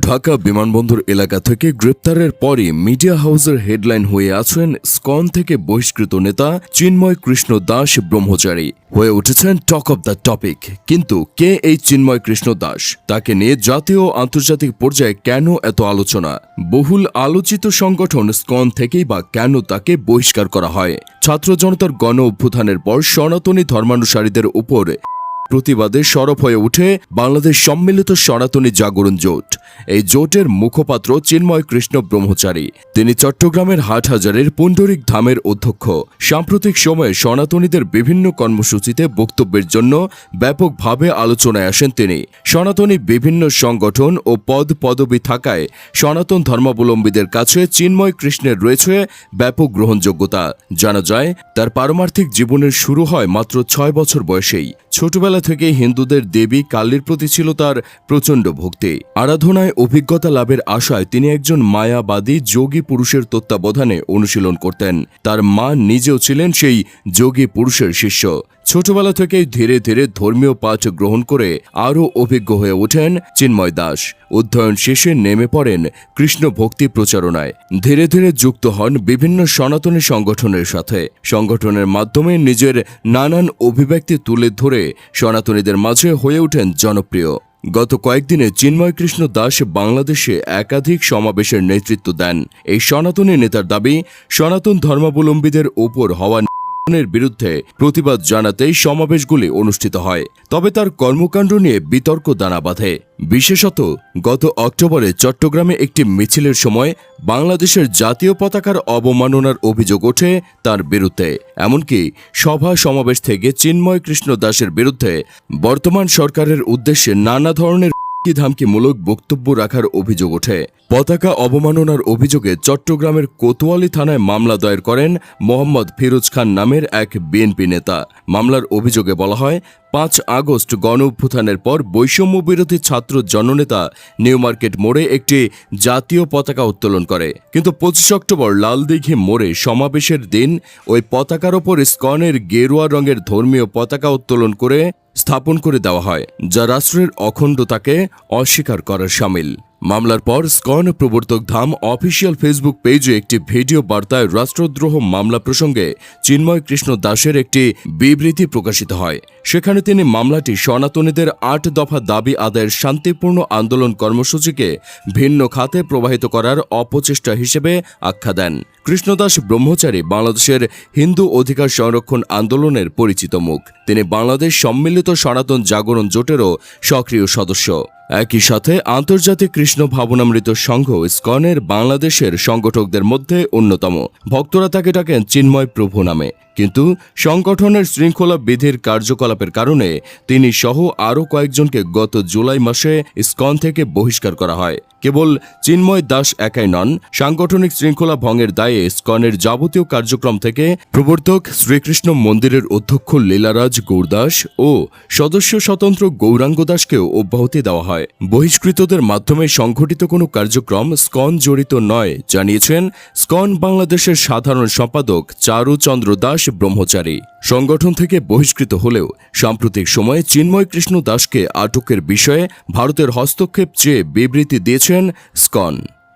ঢাকা বিমানবন্দর এলাকা থেকে গ্রেপ্তারের পরই মিডিয়া হাউসের হেডলাইন হয়ে আছেন স্কন থেকে বহিষ্কৃত নেতা চিন্ময় কৃষ্ণ দাস ব্রহ্মচারী। হয়ে উঠেছেন টক অব দ্য টপিক। কিন্তু কে এই চিন্ময় কৃষ্ণ দাস? তাকে নিয়ে জাতীয় আন্তর্জাতিক পর্যায়ে কেন এত আলোচনা? বহুল আলোচিত সংগঠন স্কন থেকেই বা কেন তাকে বহিষ্কার করা হয়? ছাত্র জনতার গণ অভ্যুত্থানের পর সনাতনী ধর্মানুসারীদের উপর প্রতিবাদে সরব হয়ে উঠে বাংলাদেশ সম্মিলিত সনাতনী জাগরণ জোট। এই জোটের মুখপাত্র চিন্ময় কৃষ্ণ ব্রহ্মচারী। তিনি চট্টগ্রামের হাটহাজারের পুণ্ডরিক ধামের অধ্যক্ষ। সাম্প্রতিক সময়ে সনাতনীদের বিভিন্ন কর্মসূচিতে বক্তব্যের জন্য ব্যাপকভাবে আলোচনায় আসেন তিনি। সনাতনী বিভিন্ন সংগঠন ও পদ পদবি থাকায় সনাতন ধর্মাবলম্বীদের কাছে চিন্ময় কৃষ্ণের রয়েছে ব্যাপক গ্রহণযোগ্যতা। জানা যায়, তার পারমার্থিক জীবনের শুরু হয় মাত্র ছয় বছর বয়সেই। ছোটবেলা থেকে হিন্দুদের দেবী কালীর প্রতি ছিল তার প্রচণ্ড ভক্তি। আরাধনায় অভিজ্ঞতা লাভের আশায় তিনি একজন মায়াবাদী যোগী পুরুষের তত্ত্বাবধানে অনুশীলন করতেন। তার মা নিজেও ছিলেন সেই যোগী পুরুষের শিষ্য। ছোটবেলা থেকেই ধীরে ধীরে ধর্মীয় পাঠ গ্রহণ করে আরও অভিজ্ঞ হয়ে ওঠেন চিন্ময় দাস। অধ্যয়ন শেষে নেমে পড়েন কৃষ্ণ ভক্তি প্রচারণায়। ধীরে ধীরে যুক্ত হন বিভিন্ন সনাতনী সংগঠনের সাথে। সংগঠনের মাধ্যমে নিজের নানান অভিব্যক্তি তুলে ধরে সনাতনীদের মাঝে হয়ে ওঠেন জনপ্রিয়। গত কয়েকদিনে চিন্ময় কৃষ্ণ দাস বাংলাদেশে একাধিক সমাবেশের নেতৃত্ব দেন। এই সনাতনী নেতার দাবি, সনাতন ধর্মাবলম্বীদের ওপর হওয়া বিরুদ্ধে প্রতিবাদ জানাতেই সমাবেশগুলি অনুষ্ঠিত হয়, তবে তার কর্মকাণ্ড নিয়ে বিতর্ক দানা বাঁধে। বিশেষত, গত অক্টোবরে চট্টগ্রামে একটি মিছিলের সময় বাংলাদেশের জাতীয় পতাকার অবমাননার অভিযোগ ওঠে তার বিরুদ্ধে। এমনকি সভা সমাবেশ থেকে চিন্ময় কৃষ্ণ দাসের বিরুদ্ধে বর্তমান সরকারের উদ্দেশ্যে নানা ধরনের ধামকিমূলক বক্তব্য রাখার অভিযোগ ওঠে। পতাকা অবমাননার অভিযোগে চট্টগ্রামের কোতোয়ালি থানায় মামলা দায়ের করেন মোহাম্মদ ফিরোজ খান নামের এক বিএনপি নেতা। মামলার অভিযোগে বলা হয়, পাঁচ আগস্ট গণ অভ্যুত্থানের পর বৈষম্য বিরোধী ছাত্র জননেতা নিউ মার্কেট মোড়ে একটি জাতীয় পতাকা উত্তোলন করে। কিন্তু পঁচিশ অক্টোবর লালদিঘি মোড়ে সমাবেশের দিন ওই পতাকার ওপর স্কনের গেরুয়া রঙের ধর্মীয় পতাকা উত্তোলন করে স্থাপন করে দেওয়া হয় যা রাষ্ট্রের অখণ্ডতাকে অস্বীকার করার সামিল। মামলার পর স্কন প্রবর্তক ধাম অফিসিয়াল ফেসবুক পেজে একটি ভিডিও বার্তায় রাষ্ট্রদ্রোহ মামলা প্রসঙ্গে চিন্ময় কৃষ্ণ দাসের একটি বিবৃতি প্রকাশিত হয়। সেখানে তিনি মামলাটি সনাতনীদের আট দফা দাবি আদায়ের শান্তিপূর্ণ আন্দোলন কর্মসূচিকে ভিন্ন খাতে প্রবাহিত করার অপচেষ্টা হিসেবে আখ্যা দেন। কৃষ্ণদাস ব্রহ্মচারী বাংলাদেশের হিন্দু অধিকার সংরক্ষণ আন্দোলনের পরিচিত মুখ। তিনি বাংলাদেশ সম্মিলিত সনাতন জাগরণ জোটেরও সক্রিয় সদস্য। একই সাথে আন্তর্জাতিক কৃষ্ণ ভাবনামৃত সংঘ স্কনের বাংলাদেশের সংগঠকদের মধ্যে অন্যতম। ভক্তরা তাকে ডাকেন চিন্ময় প্রভু নামে। কিন্তু সংগঠনের শৃঙ্খলা বিধির কার্যকলাপের কারণে তিনি সহ আরও কয়েকজনকে গত জুলাই মাসে স্কন থেকে বহিষ্কার করা হয়। কেবল চিন্ময় দাস একাই নন, সাংগঠনিক শৃঙ্খলা ভঙ্গের দায়ে স্কনের যাবতীয় কার্যক্রম থেকে প্রবর্তক শ্রীকৃষ্ণ মন্দিরের অধ্যক্ষ লীলারাজ গৌরদাস ও সদস্য স্বতন্ত্র গৌরাঙ্গ দাসকেও অব্যাহতি দেওয়া হয়। বহিষ্কৃতদের মাধ্যমে সংঘটিত কোনো কার্যক্রম স্কন জড়িত নয়, জানিয়েছেন স্কন বাংলাদেশের সাধারণ সম্পাদক চারুচন্দ্র দাস ব্রহ্মচারী। সংগঠন থেকে বহিষ্কৃত হলেও সাম্প্রতিক সময়ে চিন্ময় কৃষ্ণ দাসকে আটকের বিষয়ে ভারতের হস্তক্ষেপ চেয়ে বিবৃতি দিয়েছেন স্কন।